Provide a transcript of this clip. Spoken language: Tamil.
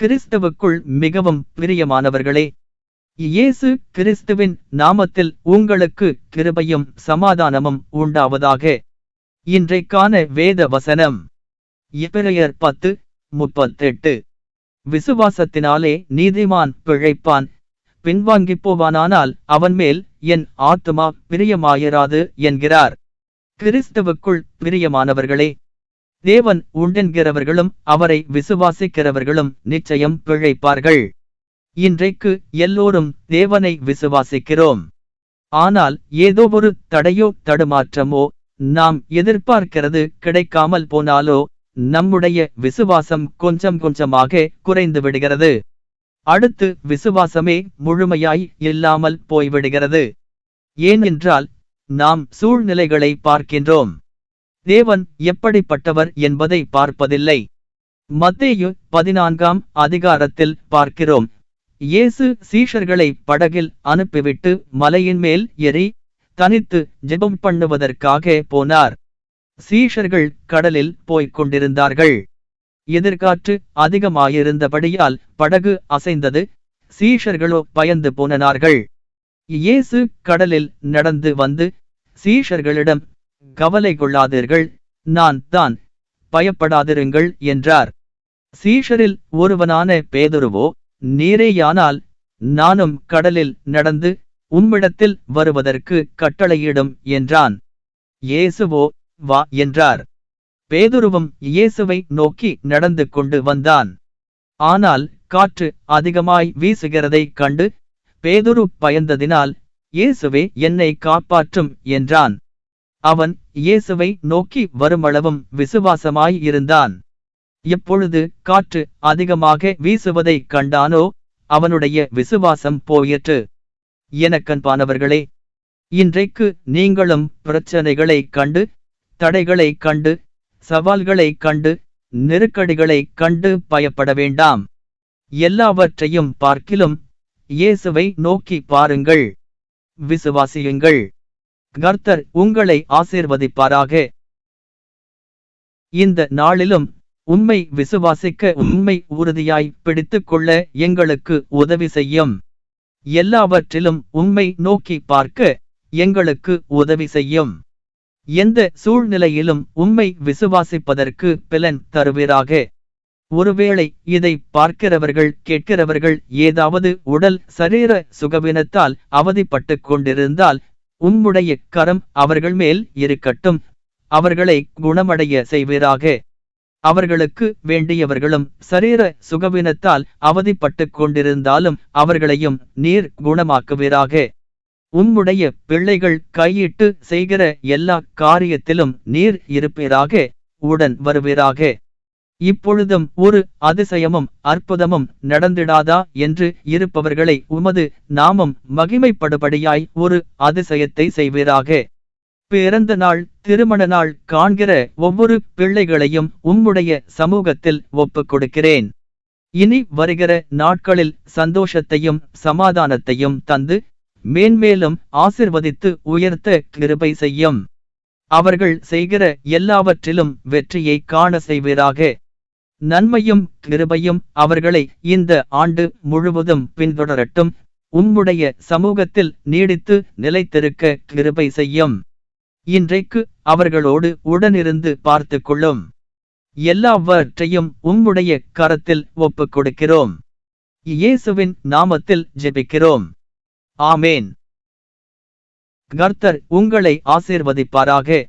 கிறிஸ்தவுக்குள் மிகவும் பிரியமானவர்களே இயேசு கிறிஸ்துவின் நாமத்தில் உங்களுக்கு கிருபையும் சமாதானமும் உண்டாவதாக இன்றைக்கான வேத வசனம். இப்பிரையர் பத்து முப்பத்தெட்டு. விசுவாசத்தினாலே நீதிமான் பிழைப்பான் பின்வாங்கிப் போவானானால் அவன் மேல் என் ஆத்துமா பிரியமாயிராது என்கிறார். கிறிஸ்தவுக்குள் பிரியமானவர்களே தேவன் உண்டென்கிறவர்களும் அவரை விசுவாசிக்கிறவர்களும் நிச்சயம் பிழைப்பார்கள். இன்றைக்கு எல்லோரும் தேவனை விசுவாசிக்கிறோம். ஆனால் ஏதோ ஒரு தடையோ தடுமாற்றமோ நாம் எதிர்பார்க்கிறது கிடைக்காமல் போனாலோ நம்முடைய விசுவாசம் கொஞ்சம் கொஞ்சமாக குறைந்து விடுகிறது. அடுத்து விசுவாசமே முழுமையாய் இல்லாமல் போய்விடுகிறது. ஏனென்றால் நாம் சூழ்நிலைகளை பார்க்கின்றோம். தேவன் எப்படிப்பட்டவர் என்பதை பார்ப்பதில்லை. மத்தேயு பதினான்காம் அதிகாரத்தில் பார்க்கிறோம். இயேசு சீஷர்களை படகில் அனுப்பிவிட்டு மலையின் மேல் எரி தனித்து ஜெபம் பண்ணுவதற்காக போனார். சீஷர்கள் கடலில் போய்க் கொண்டிருந்தார்கள். எதிர்காற்று அதிகமாயிருந்தபடியால் படகு அசைந்தது. சீஷர்களோ பயந்து போனனார்கள். இயேசு கடலில் நடந்து வந்து சீஷர்களிடம் கவலை கொள்ளாதீர்கள் நான் தான் பயப்படாதிருங்கள் என்றார். சீஷரில் ஒருவனான பேதுருவோ நீரேயானால் நானும் கடலில் நடந்து உம்மிடத்தில் வருவதற்கு கட்டளையிடும் என்றான். இயேசுவோ வா என்றார். பேதுருவும் இயேசுவை நோக்கி நடந்து கொண்டு வந்தான். ஆனால் காற்று அதிகமாய் வீசுகிறதைக் கண்டு பேதுரு பயந்ததினால் இயேசுவே என்னை காப்பாற்றும் என்றான். அவன் இயேசுவை நோக்கி வருமளவும் விசுவாசமாயிருந்தான் எப்பொழுது காற்று அதிகமாக வீசுவதைக் கண்டானோ அவனுடைய விசுவாசம் போயிற்று. எனக்கன்பானவர்களே இன்றைக்கு நீங்களும் பிரச்சனைகளைக் கண்டு தடைகளைக் கண்டு சவால்களைக் கண்டு நெருக்கடிகளைக் கண்டு பயப்பட வேண்டாம். எல்லாவற்றையும் பார்க்கிலும் இயேசுவை நோக்கி பாருங்கள் விசுவாசியுங்கள். கர்த்தர் உங்களை ஆசீர்வதிப்பாராக. இந்த நாளிலும் உண்மை விசுவாசிக்க உண்மை உறுதியாய் பிடித்துக் கொள்ள எங்களுக்கு உதவி செய்யும். எல்லாவற்றிலும் உண்மை நோக்கி பார்க்க எங்களுக்கு உதவி செய்யும். எந்த சூழ்நிலையிலும் உண்மை விசுவாசிப்பதற்கு பிலன் தருவீராக. ஒருவேளை இதை பார்க்கிறவர்கள் கேட்கிறவர்கள் ஏதாவது உடல் சரீர சுகவினத்தால் அவதிப்பட்டு கொண்டிருந்தால் உம்முடைய கரம் அவர்கள் மேல் இருக்கட்டும். அவர்களை குணமடைய செய்வீராக. அவர்களுக்கு வேண்டியவர்களும் சரீர சுகவினத்தால் அவதிப்பட்டுக் கொண்டிருந்தாலும் அவர்களையும் நீர் குணமாக்குவீராக. உம்முடைய பிள்ளைகள் கையிட்டு செய்கிற எல்லா காரியத்திலும் நீர் இருப்பீராக. உடன் வருவீராக. இப்பொழுதும் ஒரு அதிசயமும் அற்புதமும் நடந்திடாதா என்று இருப்பவர்களை உமது நாமம் மகிமைப்படுபடியாய் ஒரு அதிசயத்தை செய்வீராக. பிறந்த நாள் திருமண நாள் காண்கிற ஒவ்வொரு பிள்ளைகளையும் உம்முடைய சமூகத்தில் ஒப்புக் கொடுக்கிறேன். இனி வருகிற நாட்களில் சந்தோஷத்தையும் சமாதானத்தையும் தந்து மேன்மேலும் ஆசிர்வதித்து உயர்த்த கிருபை செய்யும். அவர்கள் செய்கிற எல்லாவற்றிலும் வெற்றியை காண செய்வீராக. நன்மையும் கிருபையும் அவர்களை இந்த ஆண்டு முழுவதும் பின்தொடரட்டும். உம்முடைய சமூகத்தில் நீடித்து நிலைத்திருக்க கிருபை செய்யும். இன்றைக்கு அவர்களோடு உடனிருந்து பார்த்து கொள்ளும். எல்லாவற்றையும் உம்முடைய கரத்தில் ஒப்புக் கொடுக்கிறோம். இயேசுவின் நாமத்தில் ஜெபிக்கிறோம். ஆமேன். கர்த்தர் உங்களை ஆசீர்வதிப்பாராக.